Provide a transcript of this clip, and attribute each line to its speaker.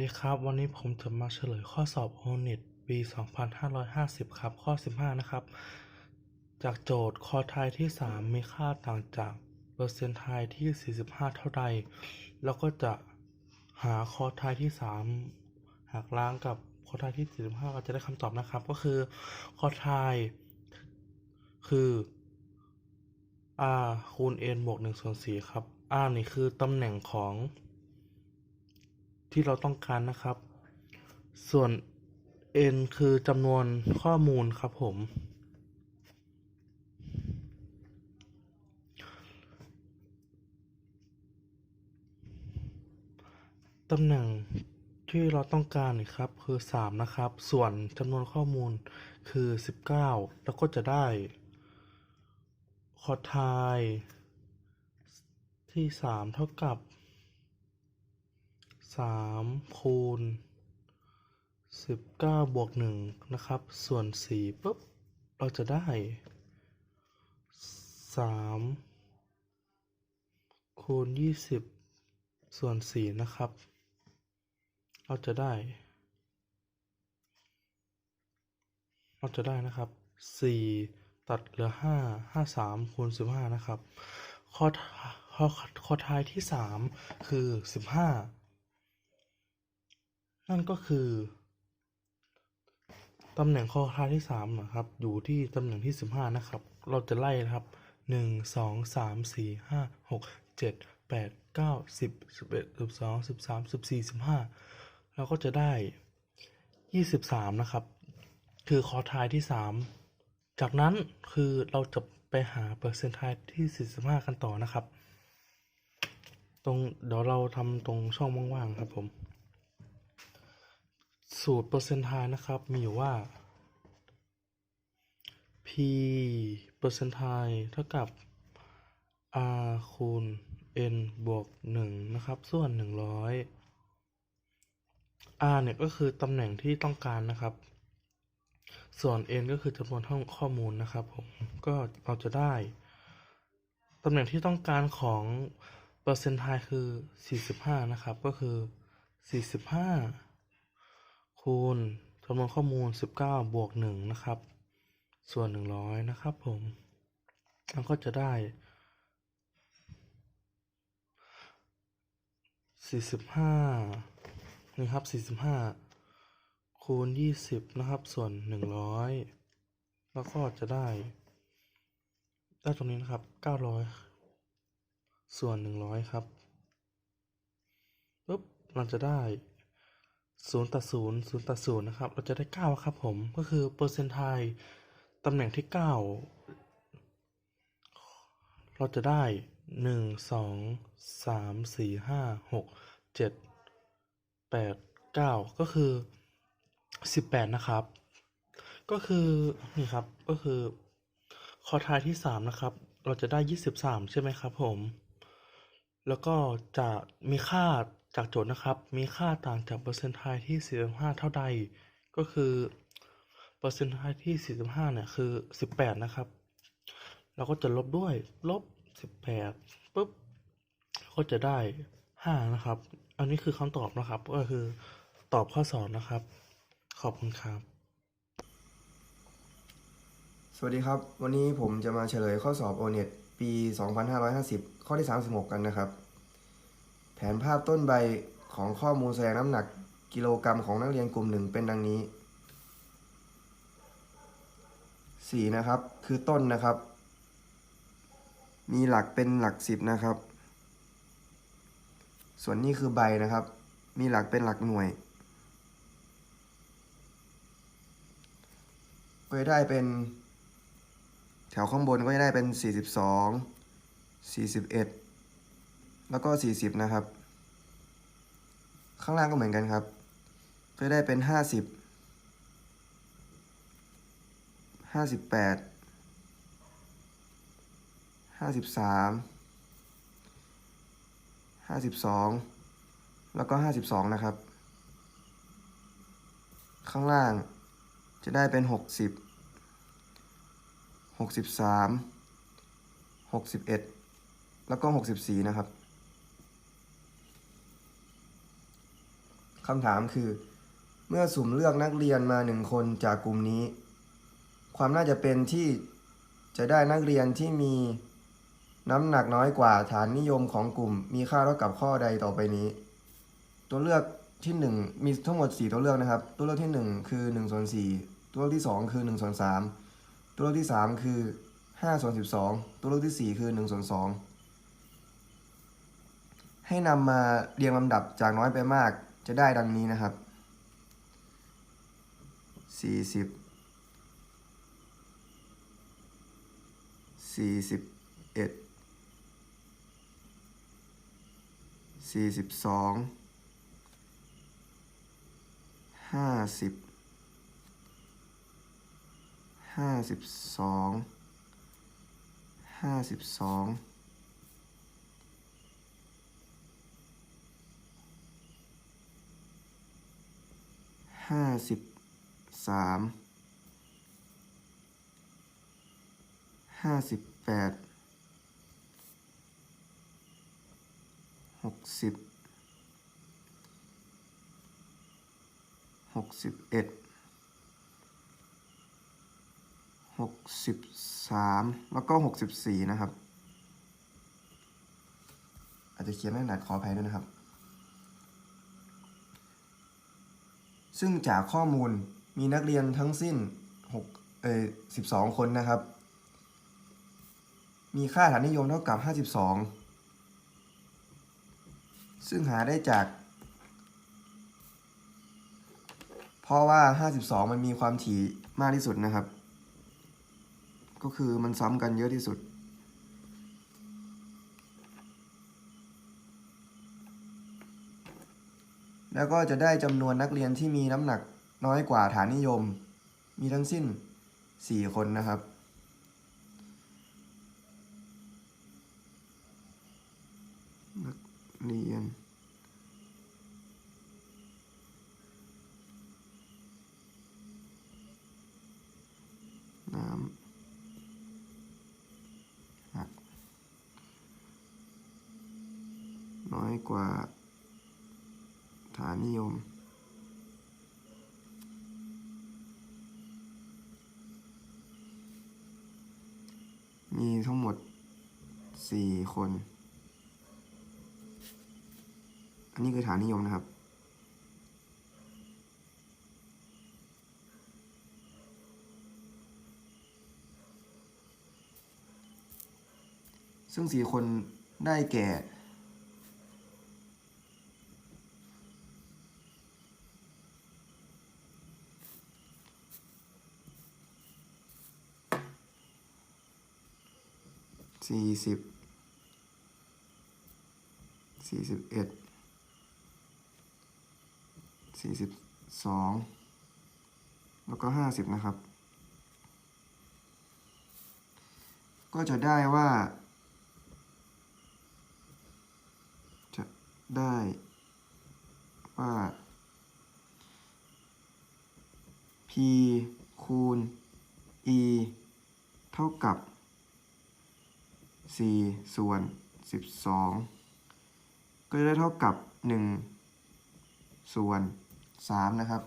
Speaker 1: ดีครับ วันนี้ผมจะมาเฉลยข้อสอบ o n e t ปี 2550 ครับ ข้อ 15 นะครับ จากโจทย์คอไทยที่ 3 มีค่าต่างจากเปอร์เซ็นต์ไทยที่ 45 เท่าใด แล้วก็จะหาคอไทยที่ 3 หากล้างกับคอไทยที่ 45 ก็จะได้คำตอบนะครับ ก็คือคอไทยคือ r คูณ n บวก1ส่วน4ครับ r นี่คือตำแหน่งของ ที่เราต้องการนะครับ ส่วน n คือจำนวนข้อมูลครับผม ตำแหน่งที่เราต้องการครับคือ 3 นะครับ ส่วนจำนวนข้อมูลคือ 19 แล้วก็จะได้คอไทยที่ 3 เท่ากับ 3คูณ19บวก1นะครับ ส่วน4ปุ๊บ เราจะได้3คูณ20ส่วน4นะครับ เราจะได้ เราจะได้นะครับ4ตัดเหลือ5 5 3คูณ15นะครับ ข้อข้อข้อท้ายที่3คือ15 นั่นก็คือตำแหน่งข้อท้ายที่3นะครับอยู่ที่ตำแหน่งที่15นะครับ เราจะไล่นะครับ1 2 3 4 5 6 7 8 9 10 11 12 13 14 15เราก็จะได้23นะครับ คือคอท้ายที่3จากนั้นคือเราจะไปหาเปอร์เซ็นต์ไทยที่45กันต่อนะครับ ตรงเดี๋ยวเราทำตรงช่องว่างๆครับผม สูตรเปอร์เซ็นต์ไทยนะครับ มีอยู่ว่า p เปอร์เซ็นต์ไทยเท่ากับ r คูณ n บวก 1 นะครับ ส่วน 100 r เนี่ยก็คือตำแหน่งที่ต้องการนะครับ ส่วน n ก็คือจำนวนท่องข้อมูลนะครับผม ก็เราจะได้ตำแหน่งที่ต้องการของเปอร์เซ็นต์ไทยคือ 45 นะครับ ก็คือ 45 คูณจำนวนข้อมูล 19 บวก 1 นะครับ ส่วน 100 นะครับผมแล้วก็จะได้ 45นี่ครับ 45 คูณ 20 นะครับ ส่วน 100 แล้วก็จะได้ ได้ตรงนี้นะครับ 900 ส่วน 100 ครับปุ๊บเราจะได้ 0ตัด0 0ตัด0นะครับ เราจะได้ 9 ครับผม ก็คือเปอร์เซ็นต์ไทยตำแหน่งที่ 9 เราจะได้ 1 2 3 4 5 6 7 8 9 ก็คือ 18 นะครับ ก็คือนี่ครับ ก็คือคอทายที่ 3 นะครับ เราจะได้ 23 ใช่ไหมครับผม แล้วก็จะมีค่า จากโจทย์นะครับ มีค่าต่างจากเปอร์เซ็นต์ไทยที่ 45 เท่าใด ก็คือ เปอร์เซ็นต์ไทยที่ 45 เนี่ย คือ 18 นะครับ เราก็จะลบด้วย ลบ 18ปุ๊บ ก็จะได้ 5 นะครับ อันนี้คือคำตอบนะครับ ก็คือตอบข้อสอบนะครับ ขอบคุณครับ
Speaker 2: สวัสดีครับ วันนี้ผมจะมาเฉลยข้อสอบ o n e t ปี 2550 ข้อที่ 36 กันนะครับ แผนภาพต้นใบของข้อมูลแสดงน้ำหนักกิโลกรรัมของนักเรียนกลุ่มหนึ่งเป็นดังนี้ 4 นะครับ คือต้นนะครับ มีหลักเป็นหลัก 10 นะครับ ส่วนนี้คือใบนะครับ มีหลักเป็นหลักหน่วยก็จะได้เป็นแถวข้างบนก็จะได้เป็น 42 41 แล้วก็ 40 นะครับ ข้างล่างก็เหมือนกันครับก็จะได้เป็น 50 58 53 52 แล้วก็ 52 นะครับ ข้างล่างจะได้เป็น 60หกสิบสามหกสิบเอ็ดแล้วก็หกสิบสี่นะครับ คำถามคือ เมื่อสุ่มเลือกนักเรียนมาหนึ่งคนจากกลุ่มนี้ ความน่าจะเป็นที่จะได้นักเรียนที่มีน้ำหนักน้อยกว่าฐานนิยมของกลุ่ม มีค่าเท่ากับข้อใดต่อไปนี้ ตัวเลือกที่ 1 มีทั้งหมด 4 ตัวเลือกนะครับ ตัวเลือกที่ 1 คือ1ส่วน4ตัวเลือกที่ 2 คือ1ส่วน3ตัวเลือกที่ 3 คือ5ส่วน12 ตัวเลือกที่ 4 คือ1ส่วน2ให้นำมาเรียงลำดับจากน้อยไปมาก จะได้ดังนี้นะครับ40สี่สิบเอ็ดสี่สิบสองห้าสิบห้าสิบสองห้าสิบสอง ห้าสิบสามห้าสิบแปดหกสิบหกสิบเอ็ดหกสิบสามแล้วก็หกสิบสี่นะครับ อาจจะเขียนไม่ถนัดขออภัยด้วยนะครับ ซึ่งจากข้อมูลมีนักเรียนทั้งสิ้น6เอ่อ12 คนนะครับ มีค่าฐานนิยมเท่ากับ 52 ซึ่งหาได้จาก เพราะว่า 52 มันมีความถี่มากที่สุดนะครับ ก็คือมันซ้ำกันเยอะที่สุด แล้วก็จะได้จำนวนนักเรียนที่มีน้ำหนักน้อยกว่าฐานนิยม มีทั้งสิ้น 4 คนนะครับ นักเรียนน้ำหนักน้อยกว่า ฐานนิยม มีทั้งหมด4คน อันนี้คือฐานนิยมนะครับ ซึ่ง4คนได้แก่ สี่สิบสี่สิบเอ็ดสี่สิบสองแล้วก็ห้าสิบนะครับ ก็จะได้ว่า จะได้ว่า p คูณ e เท่ากับ 4 ส่วน 12 ก็จะได้เท่ากับ 1 ส่วน 3 นะครับ